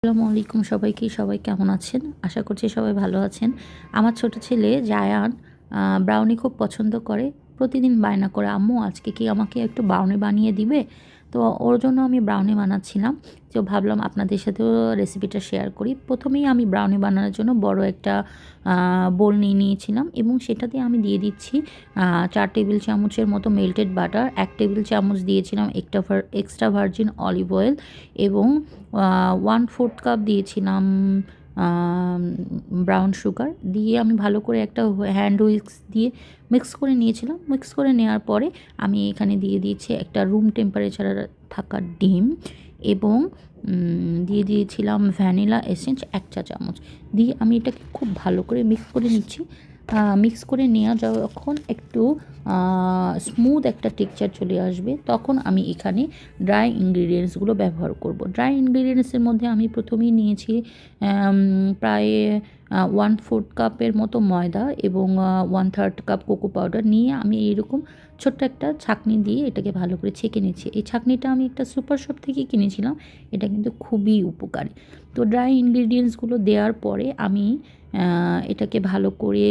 আসসালামু আলাইকুম সবাইকে, সবাই কেমন আছেন? আশা করছি সবাই ভালো আছেন। আমার ছোট ছেলে জায়ান ব্রাউনি খুব পছন্দ করে। প্রতিদিন বায়না করে, আম্মু, আজকে কি আমাকে একটু ব্রাউনি বানিয়ে দিবে? তো ওর জন্য আমি ব্রাউনি বানাচ্ছিলাম। তো ভাবলাম আপনাদের সাথেও রেসিপিটা শেয়ার করি। প্রথমেই আমি ব্রাউনি বানানোর জন্য বড় একটা বোল নিয়ে নিয়েছিলাম এবং সেটাতে আমি দিয়ে দিচ্ছি চার টেবিল চামচের মতো মেল্টেড বাটার এক টেবিল চামচ দিয়েছিলাম একটা এক্সট্রা ভার্জিন অলিভ অয়েল এবং ওয়ান ফোর্থ কাপ দিয়েছিলাম ব্রাউন সুগার দিয়ে আমি ভালো করে একটা হ্যান্ড উইক্স দিয়ে মিক্স করে নিয়েছিলাম। মিক্স করে নেওয়ার পরে আমি এখানে দিয়ে দিয়েছি একটা রুম টেম্পারেচার থাকা ডিম এবং দিয়ে দিয়েছিলাম ভ্যানিলা এসেন্স এক চা চামচ দিয়ে আমি এটাকে খুব ভালো করে মিক্স করে নিচ্ছি। মিক্স করে নেওয়া যখন একটু স্মুথ একটা টেক্সচার চলে আসবে, তখন আমি এখানে ড্রাই ইনগ্রিডিয়েন্টসগুলো ব্যবহার করব। ড্রাই ইনগ্রিডিয়েন্টসের মধ্যে আমি প্রথমেই নিয়েছি প্রায় ওয়ান ফোর্থ কাপের মতো ময়দা এবং one third cup cocoa powder নিয়ে আমি এইরকম ছোট্ট একটা ছাঁকনি দিয়ে এটাকে ভালো করে ছেঁকে নিচ্ছি। এই ছাঁকনিটা আমি একটা সুপার শপ থেকে কিনেছিলাম। এটা কিন্তু খুবই উপকারী। তো ড্রাই ইনগ্রিডিয়েন্টসগুলো দেওয়ার পরে আমি এটাকে ভালো করে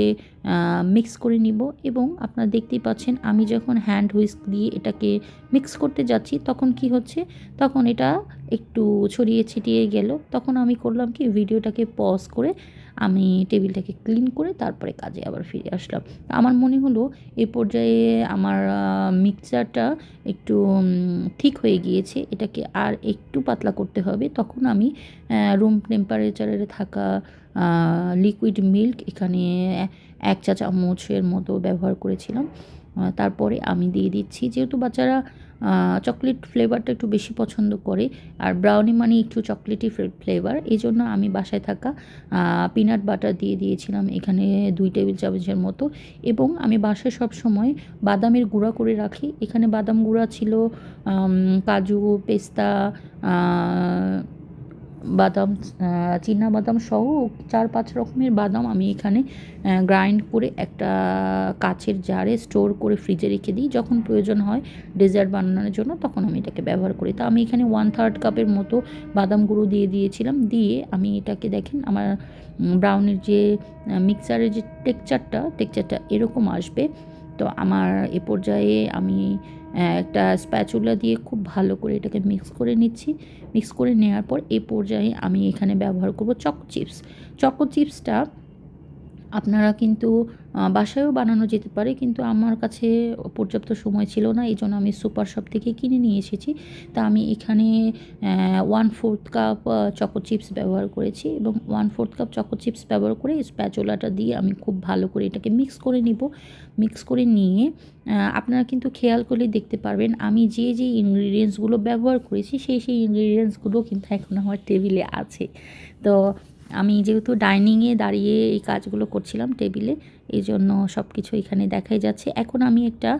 মিক্স করে নিব এবং আপনারা দেখতেই পাচ্ছেন আমি যখন হ্যান্ড হুইস্ক দিয়ে এটাকে মিক্স করতে যাচ্ছি তখন কি হচ্ছে? তখন এটা একটু ছড়িয়ে ছিটিয়ে গেল। তখন আমি করলাম কি ভিডিওটাকে পজ করে আমি টেবিলটাকে ক্লিন করে তারপরে কাজে আবার ফিরে আসলাম। আমার মনে হলো এ পর্যায়ে আমার মিক্সচারটা একটু ঠিক হয়ে গিয়েছে, এটাকে আর একটু পাতলা করতে হবে। তখন আমি রুম টেম্পারেচারে থাকা লিকুইড মিল্ক এখানে এক চা চামচের মতো ব্যবহার করেছিলাম। তারপরে আমি দিয়ে দিচ্ছি। যেহেতু বাচ্চারা চকলেট ফ্লেভারটা একটু বেশি পছন্দ করে। আর ব্রাউনি মানে একটু চকলেটি ফ্লেভার এই জন্য আমি বাসায় থাকা পিনাট বাটার দিয়ে দিয়েছিলাম এখানে দুই টেবিল চামচের মতো। এবং আমি বাসায় সব সময় বাদামের গুঁড়া করে রাখি। এখানে বাদাম গুঁড়া ছিল কাজু, পেস্তা বাদাম চীনা বাদাম সহ চার পাঁচ রকমের বাদাম আমি এখানে গ্রাইন্ড করে একটা কাচের জারে স্টোর করে ফ্রিজে রেখে দিই। যখন প্রয়োজন হয় ডেজার্ট বানানোর জন্য, তখন আমি এটাকে ব্যবহার করি। তা আমি এখানে ওয়ান থার্ড কাপের মতো বাদাম গুঁড়ো দিয়ে দিয়েছিলাম। দিয়ে আমি এটাকে দেখেন, আমার ব্রাউনের যে মিক্সারের যে টেক্সচারটা টেক্সচারটা এরকম আসবে। তো আমার এ পর্যায়ে আমি একটা স্প্যাচুলা দিয়ে খুব ভালো করে এটাকে মিক্স করে নিচ্ছি। মিক্স করে নেওয়ার পর এ পর্যায়ে আমি এখানে ব্যবহার করব চকো চিপস চকো চিপসটা আপনারা কিন্তু বাসায়ও বানানো যেতে পারে, কিন্তু আমার কাছে পর্যাপ্ত সময় ছিল না, এই জন্য আমি সুপার শপ থেকে কিনে নিয়ে এসেছি। তা আমি এখানে one fourth cup choco chips ব্যবহার করেছি এবং one fourth cup choco chips ব্যবহার করে স্প্যাচোলাটা দিয়ে আমি খুব ভালো করে এটাকে মিক্স করে নিব। মিক্স করে নিয়ে আপনারা কিন্তু খেয়াল করলে দেখতে পারবেন, আমি যে যে ইনগ্রিডিয়েন্টসগুলো ব্যবহার করেছি, সেই সেই ইনগ্রিডিয়েন্টসগুলো কিন্তু এখন আমার টেবিলে আছে। তো আমি যেহেতু ডাইনিংয়ে দাঁড়িয়ে এই কাজগুলো করছিলাম টেবিলে এই জন্য সব কিছু এখানে দেখাই যাচ্ছে। এখন আমি একটা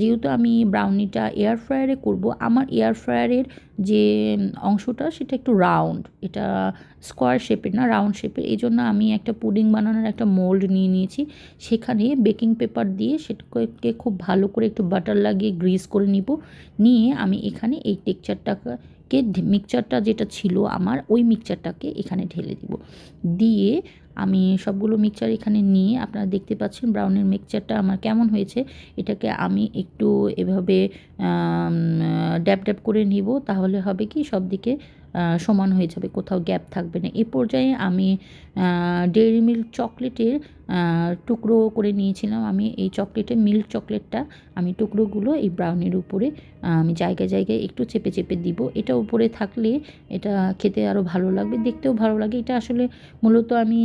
যেহেতু আমি ব্রাউনিটা এয়ার ফ্রায়ারে করব, আমার এয়ার ফ্রায়ারের যে অংশটা সেটা একটু রাউন্ড এটা স্কোয়ার শেপের না রাউন্ড শেপের এই জন্য আমি একটা পুডিং বানানোর একটা মোল্ড নিয়ে নিয়েছি। সেখানে বেকিং পেপার দিয়ে সেটাকে খুব ভালো করে একটু বাটার লাগিয়ে গ্রিস করে নিব। নিয়ে আমি এখানে এই টেক্সচারটাকে মিক্সচারটা যেটা ছিল আমার ওই মিক্সচারটাকে এখানে ঢেলে দিব। দিয়ে আমি সবগুলো মিক্সচার এখানে নিয়ে আপনারা দেখতে পাচ্ছেন ব্রাউনের মিক্সচারটা আমার কেমন হয়েছে। এটাকে আমি একটু এভাবে ড্যাপ ড্যাপ করে নিব, তাহলে হবে কি সব দিকে সমান হয়ে যাবে, কোথাও গ্যাপ থাকবে না। এ পর্যায়ে আমি ডেয়ারি মিল্ক চকলেটের টুকরো করে নিয়েছিলাম। আমি এই চকলেটের মিল্ক চকলেটটা আমি টুকরোগুলো এই ব্রাউনের উপরে আমি জায়গায় জায়গায় একটু চেপে চেপে দিব। এটা উপরে থাকলে এটা খেতে আরও ভালো লাগবে, দেখতেও ভালো লাগে। এটা আসলে মূলত আমি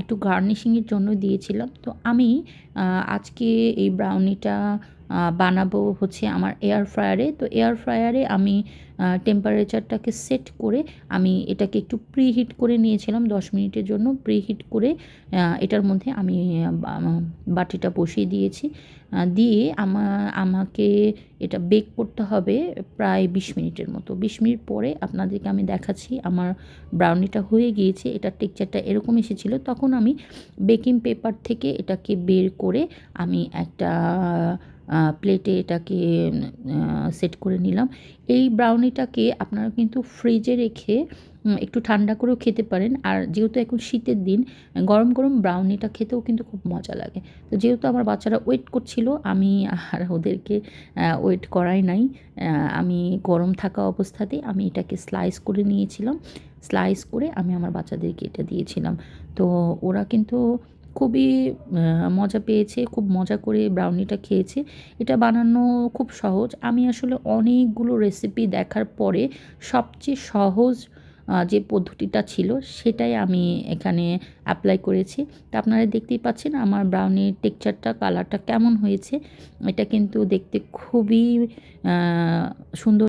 একটু গার্নিশিংয়ের জন্য দিয়েছিলাম। তো আমি আজকে এই ব্রাউনিটা বানাবো হচ্ছে আমার এয়ার ফ্রায়ারে তো এয়ার ফ্রায়ারে আমি টেম্পারেচারটাকে সেট করে আমি এটাকে একটু প্রিহিট করে নিয়েছিলাম দশ মিনিটের জন্য। প্রিহিট করে এটার মধ্যে আমি বাটিটা বসিয়ে দিয়েছি। দিয়ে আমা, আমাকে এটা বেক করতে হবে প্রায় বিশ মিনিটের মতো। বিশ মিনিট পরে আপনাদেরকে আমি দেখাচ্ছি আমার ব্রাউনিটা হয়ে গিয়েছে। এটার টেক্সচারটা এরকম এসেছিল। তখন আমি বেকিং পেপার থেকে এটাকে বের করে আমি একটা প্লেটে এটাকে সেট করে নিলাম। এই ব্রাউনিটাকে আপনারা কিন্তু ফ্রিজে রেখে একটু ঠান্ডা করেও খেতে পারেন। আর যেহেতু এখন শীতের দিন, গরম গরম ব্রাউনিটা খেতেও কিন্তু খুব মজা লাগে। তো যেহেতু আমার বাচ্চারা ওয়েট করছিল, আমি আর ওদেরকে ওয়েট করাই নাই। আমি গরম থাকা অবস্থাতেই আমি এটাকে স্লাইস করে নিয়েছিলাম। স্লাইস করে আমি আমার বাচ্চাদেরকে এটা দিয়েছিলাম। তো ওরা কিন্তু খুবই মজা পেয়েছে, খুব মজা করে ব্রাউনিটা খেয়েছে। এটা বানানো খুব সহজ। আমি আসলে অনেকগুলো রেসিপি দেখার পরে সবচেয়ে সহজ যে পদ্ধতিটা ছিল সেটাই আমি এখানে অ্যাপ্লাই করেছি। তা আপনারা দেখতেই পাচ্ছেন আমার ব্রাউনির টেক্সচারটা কালারটা কেমন হয়েছে। এটা কিন্তু দেখতে খুবই সুন্দর